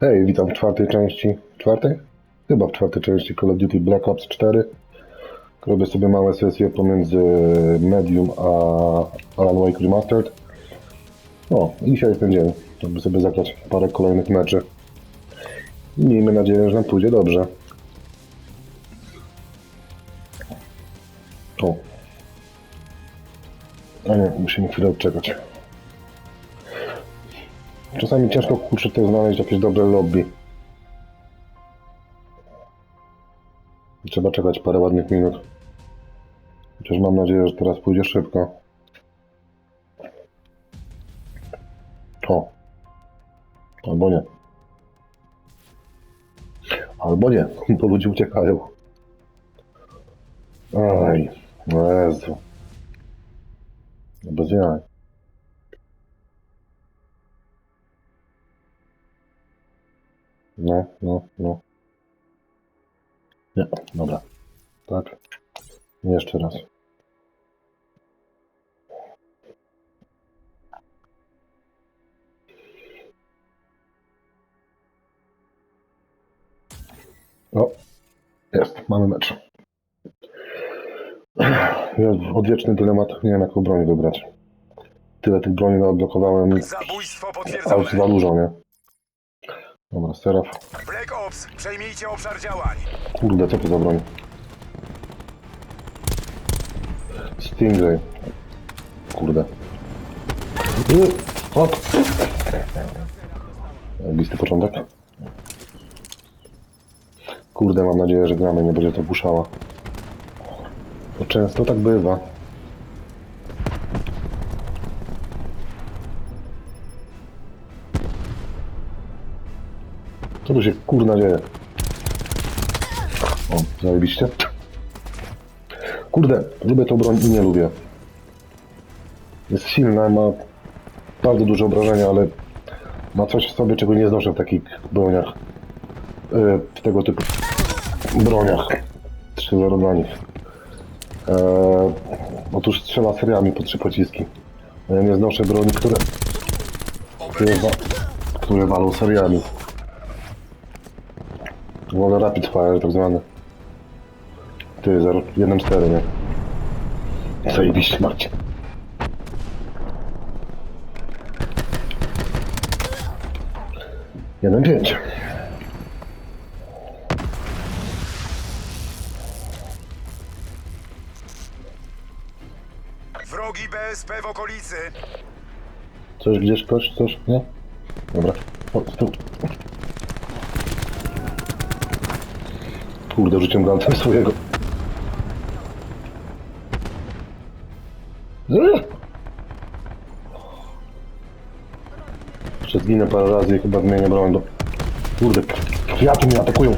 Hej, witam w czwartej części. Czwartej? Chyba w czwartej części Call of Duty Black Ops 4. Robię sobie małe sesje pomiędzy Medium a Alan Wake Remastered. O, i dzisiaj jest ten dzień, żeby sobie zagrać parę kolejnych meczy. Miejmy nadzieję, że nam pójdzie dobrze. O. A nie, musimy chwilę odczekać. Czasami ciężko kurczę też znaleźć jakieś dobre lobby. Trzeba czekać parę ładnych minut. Chociaż mam nadzieję, że teraz pójdzie szybko. O. Albo nie. Albo nie, bo ludzie uciekają. Aj, Jezu. Bez jaj. No, no, no. Nie, dobra. Tak. Jeszcze raz. O, jest, mamy mecz. Jest odwieczny dylemat, nie wiem jaką broń wybrać. Tyle tych broni odblokowałem, Zabójstwo a potwierdzone. już za dużo, nie? Dobra, Seraf. Black Ops, przejmijcie obszar działań. Kurde, co to za broń? Stingray. Kurde. Fuck. Blisty początek. Kurde, mam nadzieję, że gramy nie będzie to puszała. To często tak bywa. Co tu się kurna dzieje? O, zajebiście. Kurde, lubię tą broń i nie lubię. Jest silna, ma bardzo duże obrażenia, ale ma coś w sobie, czego nie znoszę w takich broniach. Yy, w tego typu broniach. 3-0 dla nich. Eee, otóż strzela seriami po trzy pociski. A Ja nie znoszę broni, które, które, wa które walą seriami. Wolę rapid fire tak zwany. Ty, 0, 1-4, nie? Zajebiście, Marcin. Jeden pięć. Wrogi BSP w okolicy. Coś gdzieś, ktoś, coś, nie? Dobra. O, z Kurde, rzuciłem galcem swojego. Eee! Jeszcze zginę parę razy i chyba zmienię broń do... Kurde, kwiaty mnie atakują.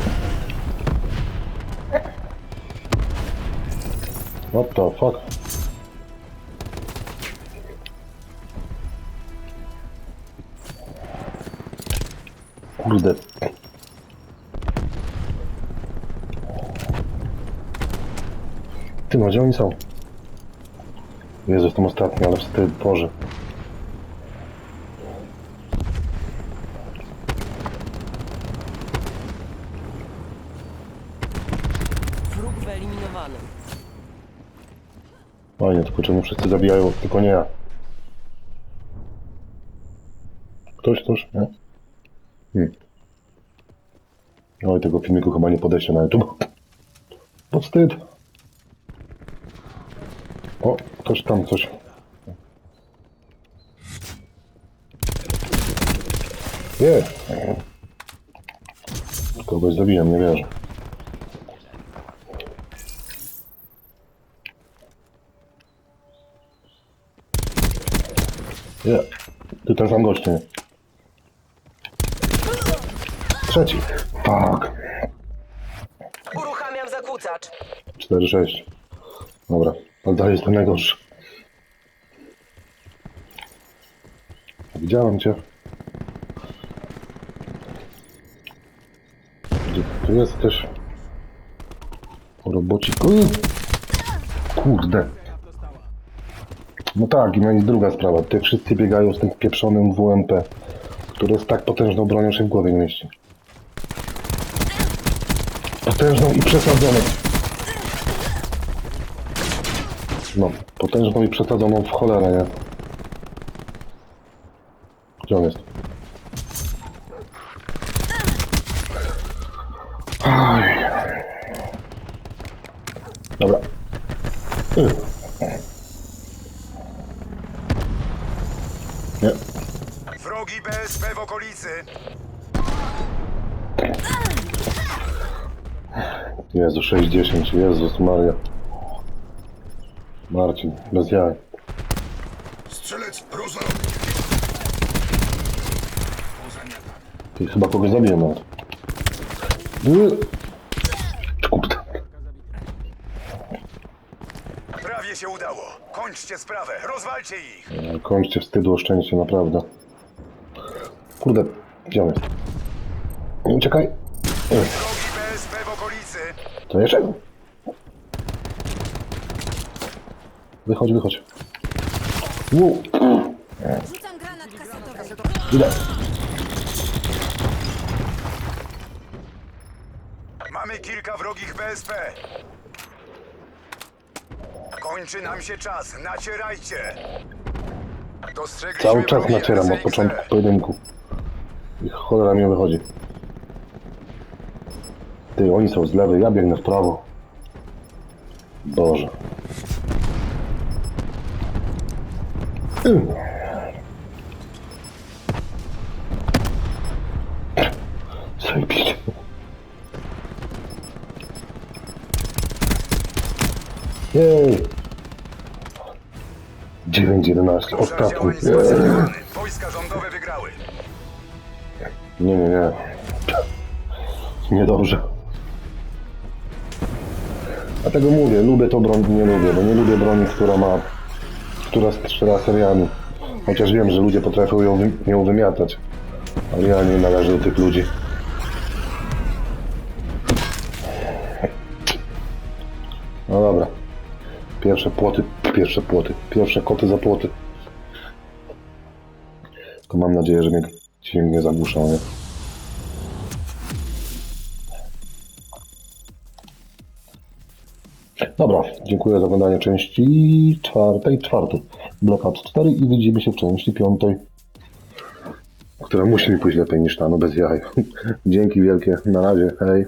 What the fuck? Kurde. No, gdzie oni są? Jezu, jestem ostatni, ale wstyd, Boże. Wróg wyeliminowany. Fajnie, tylko czemu wszyscy zabijają, tylko nie ja. Ktoś, ktoś, nie? Hmm. Oj, tego filmiku chyba nie podeślę na YouTube. To wstyd. O, ktoś tam coś. Nie. Kogoś zabijam, nie wierzę. Nie. Ty ten sam gość, nie? Trzeci. Tak. Uruchamiam zakłócacz. 4-6. Dobra, ale dalej jestem najgorszy. Widziałem cię. Gdzie ty jesteś? Robociku. Kurde. No tak, i no i druga sprawa. Te wszyscy biegają z tym pieprzonym WMP, które jest tak potężną bronią, się w głowie nie mieści. Potężną i przesadzoną. No, potężną i przesadzoną w cholerę, nie? Gdzie on jest? Aj. Dobra. Y. Nie. Wrogi BSP w okolicy. Jezu, 60, Jezus Maria. Marcin, bez jaj. Strzelec rozwalony. Ty chyba kogoś zabiję nawet. Y. Kurde. Prawie się udało. Kończcie sprawę. Rozwalcie ich. Kończcie wstydu, oszczędźcie, naprawdę. Kurde, jest? Uciekaj. Y. Wrogi BSP w okolicy. To jeszcze? Wychodź, wychodź. Wow. Rzucam granat kasetowy. Idę. Mamy kilka wrogich BSP. Kończy nam się czas. Nacierajcie. Dostrzegliśmy Cały czas nacieram od początku pojedynku. I cholera mi wychodzi. Ty, oni są z lewej, ja biegnę w prawo. Boże. Zajebiście. Jej. 9-11, Obszar ostatni. Wojska rządowe wygrały. Nie, nie, nie. Niedobrze. Dlatego mówię, lubię tą broń, nie lubię, bo nie lubię broni, która ma, która strzela seriami. Chociaż wiem, że ludzie potrafią ją, wy- ją wymiatać. Ale ja nie należę do tych ludzi. No dobra. Pierwsze płoty, pierwsze płoty, pierwsze koty za płoty. To mam nadzieję, że mnie dźwięk nie zagłuszał, nie? Dobra, dziękuję za oglądanie części czwartej, czwartej. Black Ops 4 i widzimy się w części piątej, która musi mi pójść lepiej niż ta, no bez jaj. Dzięki wielkie, na razie, hej.